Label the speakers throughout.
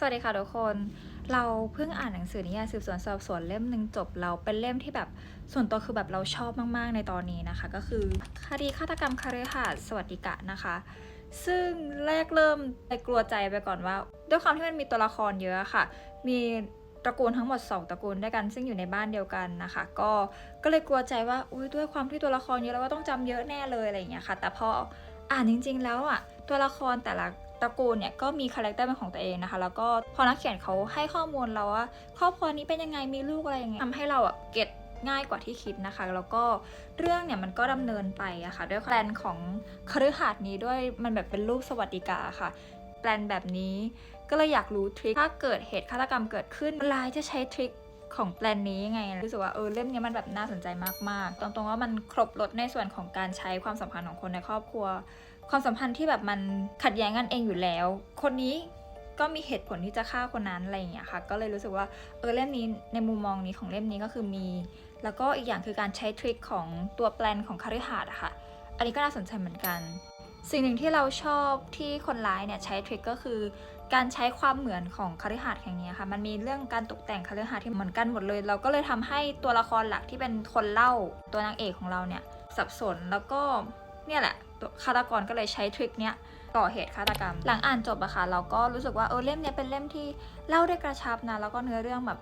Speaker 1: สวัสดีค่ะทุกคน เราเพิ่งอ่านหนังสือนิยายสืบสวนสอบสวนเล่มหนึ่งจบเราเป็นเล่มที่แบบส่วนตัวคือแบบเราชอบมากๆในตอนนี้นะคะ ก็คือคดีฆาตกรรมคาริหาสน์สวัสดิกะนะคะ ซึ่งแรกเริ่มไปกลัวใจไปก่อนว่า ด้วยความที่มันมีตัวละครเยอะค่ะ มีตระกูลทั้งหมด 2 ตระกูลด้วยกัน ซึ่งอยู่ในบ้านเดียวกันนะคะ ก็ก็เลยกลัวใจว่าอุ้ยด้วยความที่ตัวละครเยอะแล้วก็ต้องจำเยอะแน่เลยอะไรอย่างเงี้ยค่ะ แต่พออ่านจริง ๆ แล้วอะตัวละครแต่ละ ตระกูลเนี่ยก็มีคาแรคเตอร์เป็นของตัวเองนะคะ แล้วก็พอนักเขียนเขาให้ข้อมูลเราว่า ครอบครัวนี้เป็นยังไงมีลูกอะไรยังไงทำให้เราอะเก็ตง่ายกว่าที่คิดนะคะ แล้วก็เรื่องเนี่ยมันก็ดำเนินไปอะค่ะ ด้วยแปลนของคฤหาสน์นี้ด้วยมันแบบเป็นรูปสวัสดิกาค่ะ แปลนแบบนี้ก็เลยอยากรู้ทริคถ้าเกิดเหตุฆาตกรรมเกิดขึ้นคนร้ายจะใช้ทริคของแปลนนี้ยังไงรู้สึกว่าเออเล่มนี้มันแบบน่าสนใจมากๆ ตรงๆว่ามันครบรถในส่วนของการใช้ความสัมพันธ์ของคนในครอบครัว ความสัมพันธ์ที่แบบมันขัดแย้งกันเองอยู่แล้ว คนนี้ก็มีเหตุผลที่จะฆ่าคนนั้นอะไรอย่างเงี้ยค่ะ ก็เลยรู้สึกว่าเออเล่มนี้ในมุมมองนี้ของเล่มนี้ก็คือมี แล้วก็อีกอย่างคือการใช้ทริคของตัวแปลนของคาริหาดอะค่ะ อันนี้ก็น่าสนใจเหมือนกัน สิ่งหนึ่งที่เราชอบที่คนร้ายเนี่ยใช้ทริคก็คือ การใช้ความเหมือนของคาริหาดแห่งนี้ค่ะ มันมีเรื่องการตกแต่งคาริหาดที่เหมือนกันหมดเลย เราก็เลยทำให้ตัวละครหลักที่เป็นคนเล่าตัวนางเอกของเราเนี่ยสับสนแล้วก็ เนี่ยแหละฆาตกรก็เลยใช้ทริคเนี้ยก่อเหตุฆาตกรรม หลังอ่านจบอะค่ะเราก็รู้สึกว่าเออเล่มเนี้ยเป็นเล่มที่เล่าได้กระชับนะแล้วก็เนื้อเรื่องแบบ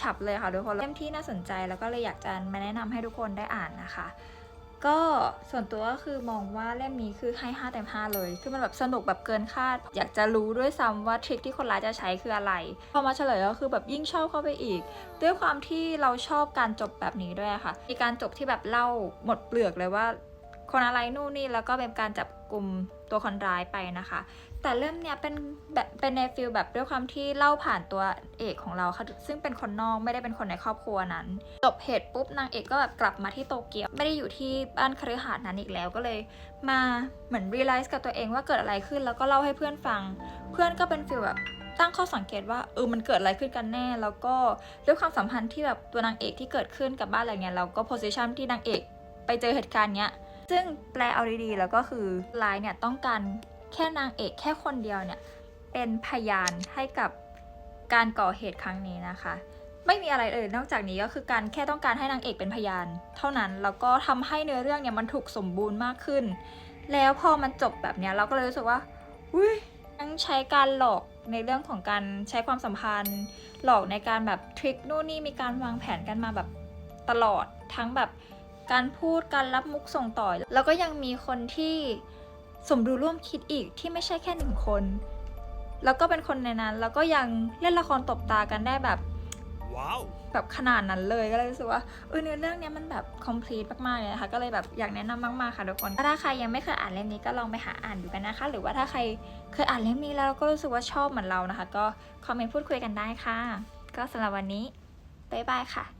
Speaker 1: ฉับๆเลยค่ะทุกคนเล่มที่น่าสนใจแล้วก็เลยอยากจะมาแนะนำให้ทุกคนได้อ่านนะคะ ก็ส่วนตัวก็คือมองว่าเล่มนี้คือให้5เต็ม5เลย คือมันแบบสนุกแบบเกินคาด อยากจะรู้ด้วยซ้ำว่าทริคที่คนร้ายจะใช้คืออะไร พอมาเฉลยก็คือแบบยิ่งชอบเข้าไปอีก ด้วยความที่เราชอบการจบแบบนี้ด้วยค่ะ มีการจบที่แบบเล่าหมดเปลือกเลยว่า คนอะไรนู่นนี่แล้วก็เป็นการจับกลุ่มตัวคนร้ายไปนะคะ แต่เรื่องเนี้ยเป็นแบบเป็นในฟิลแบบด้วยความที่เล่าผ่านตัวเอกของเราค่ะซึ่งเป็นคนนอกไม่ได้เป็นคนในครอบครัวนั้น จบเหตุปุ๊บนางเอกก็แบบกลับมาที่โตเกียวไม่ได้อยู่ที่บ้านคฤหาสน์นั้นอีกแล้วก็เลย มาเหมือน realize กับตัวเองว่าเกิดอะไรขึ้นแล้วก็เล่าให้เพื่อนฟัง เพื่อนก็เป็นฟิลแบบตั้งข้อสังเกตว่าเออมันเกิดอะไรขึ้นกันแน่ แล้วก็ด้วยความสัมพันธ์ที่แบบตัวนางเอกที่เกิดขึ้นกับบ้านอะไรเงี้ยเราก็ position ที่นางเอกไปเจอเหตุการณ์เนี้ย ซึ่งแปลเอาดีๆ แล้วก็คือไลน์เนี่ยต้องการแค่นางเอกแค่คนเดียวเนี่ยเป็นพยานให้กับการก่อเหตุครั้งนี้นะคะ ไม่มีอะไรเลยนอกจากนี้ก็คือการแค่ต้องการให้นางเอกเป็นพยาน เท่านั้นแล้วก็ทำให้เนื้อเรื่องเนี่ยมันถูกสมบูรณ์มากขึ้น แล้วพอมันจบแบบเนี้ยเราก็เลยรู้สึกว่าอุ้ยยังใช้การหลอกในเรื่องของการใช้ความสัมพันธ์ หลอกในการแบบทริคนู่นนี่มีการวางแผนกันมาแบบตลอดทั้งแบบ การพูดการรับมุกส่งต่อ แล้วก็ยังมีคนที่สมรู้ร่วมคิดอีกที่ไม่ใช่แค่หนึ่งคน แล้วก็เป็นคนในนั้น แล้วก็ยังเล่นละครตบตากันได้แบบ
Speaker 2: ว้าว
Speaker 1: แบบขนาดนั้นเลยก็เลยรู้สึกว่าเออเนื้อเรื่องเนี้ยมันแบบ complete มากๆเลยนะคะก็เลยแบบอยากแนะนำมากๆค่ะทุกคนถ้าใครยังไม่เคยอ่านเล่มนี้ก็ลองไปหาอ่านดูกันนะคะ หรือว่าถ้าใครเคยอ่านเล่มนี้แล้วก็รู้สึกว่าชอบเหมือนเรานะคะ ก็คอมเมนต์พูดคุยกันได้ค่ะ ก็สำหรับวันนี้บ๊ายบายค่ะ